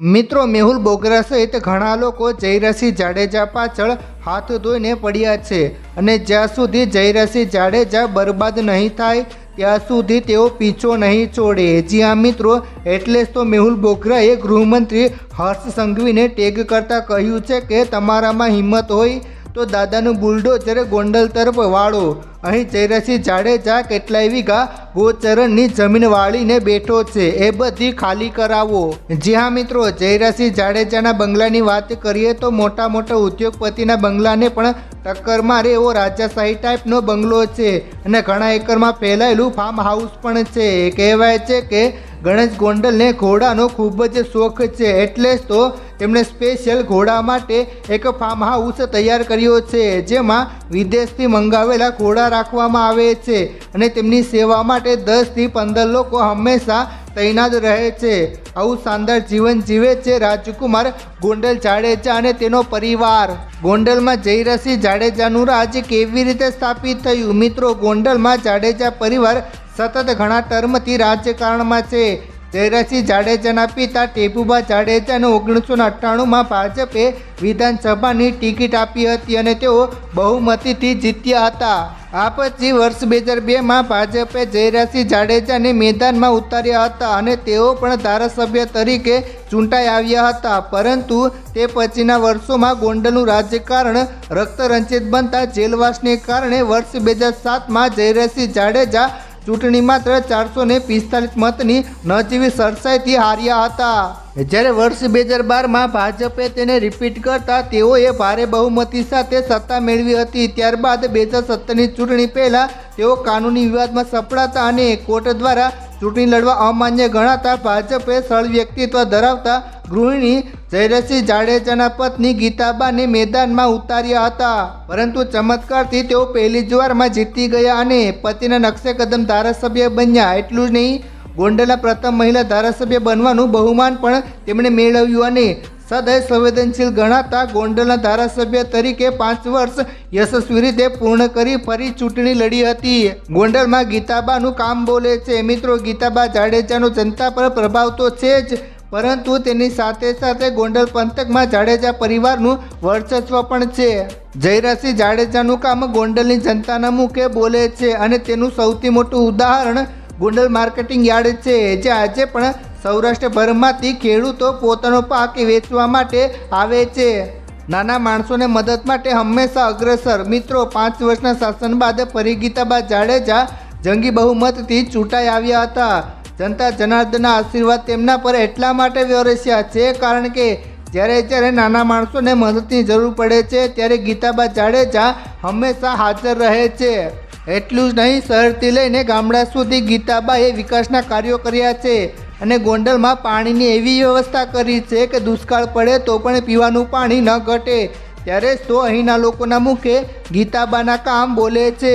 મિત્રો મેહુલ બોગરા સહિત ઘણા લોકો જયરસિંહ જાડેજા પાછળ હાથ ધોઈને પડ્યા છે અને જ્યાં સુધી જયરસિંહ જાડેજા બરબાદ નહીં થાય, ત્યાં સુધી તેઓ પીછો નહીં છોડે. જી હા, મિત્રો, એટલે જ તો મેહુલ બોગરાએ ગૃહમંત્રી હર્ષ સંઘવીને ટેગ કરતાં કહ્યું છે કે તમારામાં હિંમત હોય તો દાદાનું બુલડોઝર ગોંડલ તરફ વાળો. અહીં જયરાસિંહ જાડેજા કેટલાય વીઘા ગોચરણની જમીન વાળીને બેઠો છે. એ બધી ખાલી કરાવો. જી હા મિત્રો જયરાસિંહ જાડેજાના બંગલાની વાત કરીએ તો મોટા મોટા ઉદ્યોગપતિના બંગલાને પણ ટક્કર મારે એવો રાજાશાહી ટાઈપનો બંગલો છે. અને ઘણા એકરમાં ફેલાયેલું ફાર્મ હાઉસ પણ છે. કહેવાય છે કે ગણેશ ગોંડલને ઘોડાનો ખૂબ જ શોખ છે. એટલે જ તો તેમણે સ્પેશિયલ ઘોડા માટે એક ફાર્મ હાઉસ તૈયાર કર્યો છે, જેમાં વિદેશથી મંગાવેલા ઘોડા રાખવામાં આવે છે. અને તેમની સેવા માટે દસથી પંદર લોકો હંમેશા તૈનાત રહે છે. આવું શાનદાર જીવન જીવે છે રાજકુમાર ગોંડલ જાડેજા અને તેનો પરિવાર. ગોંડલમાં જયરસિંહ જાડેજાનું રાજ કેવી રીતે સ્થાપિત થયું? મિત્રો, ગોંડલમાં જાડેજા પરિવાર સતત ઘણા ટર્મથી રાજકારણમાં છે. જયરાજસિંહ જાડેજાના પિતા ટેબુબા જાડેજાને ઓગણીસો અઠ્ઠાણુંમાં ભાજપે વિધાનસભાની ટિકિટ આપી હતી અને તેઓ બહુમતીથી જીત્યા હતા. આ પછી વર્ષ બે હજાર બેમાં ભાજપે જયરાજસિંહ જાડેજાને મેદાનમાં ઉતાર્યા હતા અને તેઓ પણ ધારાસભ્ય તરીકે ચૂંટાઈ આવ્યા હતા. પરંતુ તે પછીના વર્ષોમાં ગોંડલનું રાજકારણ રક્તરંજિત બનતા જેલવાસને કારણે વર્ષ બે હજાર સાતમાં જયરાજસિંહ જાડેજા ચૂંટણી માત્ર ચારસો ને પિસ્તાલીસ મતની નજીવી સરસાઈથી હાર્યા હતા. જ્યારે વર્ષ બે હજાર બારમાં ભાજપે તેને રિપીટ કરતા તેઓએ ભારે બહુમતી સાથે સત્તા મેળવી હતી. ત્યારબાદ બે હજાર સત્તરની ચૂંટણી પહેલાં તેઓ કાનૂની વિવાદમાં સપડાતા અને કોર્ટ દ્વારા ચૂંટણી લડવા અમાન્ય ગણાતા ભાજપે સરળ વ્યક્તિત્વ ધરાવતા ગૃહિણી જયરસિંહ જાડેજાના પત્ની ગીતાબાને મેદાનમાં ઉતાર્યા હતા. પરંતુ ચમત્કારથી તેઓ પહેલી જ વારમાં જીતી ગયા અને પતિના નકશે કદમ ધારાસભ્ય બન્યા. એટલું જ નહીં, ગોંડલના પ્રથમ મહિલા ધારાસભ્ય બનવાનું બહુમાન પણ તેમણે મેળવ્યું અને સદય સંવેદનશીલ ગણાતા ગોંડલના ધારાસભ્ય તરીકે પાંચ વર્ષ યશસ્વી રીતે પૂર્ણ કરી ફરી ચૂંટણી લડી હતી. ગોંડલમાં ગીતાબાનું કામ બોલે છે. મિત્રો, ગીતાબા જાડેજાનો જનતા પર પ્રભાવ તો છે જ, પરંતુ તેની સાથે સાથે ગોંડલ પંથકમાં જાડેજા પરિવારનું વર્ચસ્વ પણ છે. જયરાસિંહ જાડેજાનું કામ ગોંડલની જનતાના મુખે બોલે છે અને તેનું સૌથી મોટું ઉદાહરણ ગોંડલ માર્કેટિંગ યાર્ડ છે જે આજે પણ સૌરાષ્ટ્રભરમાંથી ખેડૂતો પોતાનો પાક વેચવા માટે આવે છે. નાના માણસોને મદદ માટે હંમેશા અગ્રસર. મિત્રો, પાંચ વર્ષના શાસન બાદ ફરી ગીતાબા જાડેજા જંગી બહુમતથી ચૂંટાઈ આવ્યા હતા. જનતા જનાર્દનના આશીર્વાદ તેમના પર એટલા માટે વરસ્યા છે, કારણ કે જ્યારે જ્યારે નાના માણસોને મદદની જરૂર પડે છે, ત્યારે ગીતાબા જાડેજા હંમેશા હાજર રહે છે. એટલું જ નહીં, શહેરથી લઈને ગામડા સુધી ગીતાબાએ વિકાસના કાર્યો કર્યા છે અને ગોંડલમાં પાણીની એવી વ્યવસ્થા કરી છે કે દુષ્કાળ પડે તો પણ પીવાનું પાણી ન ઘટે. ત્યારે તો અહીંના લોકોના મુખે ગીતાબાના કામ બોલે છે.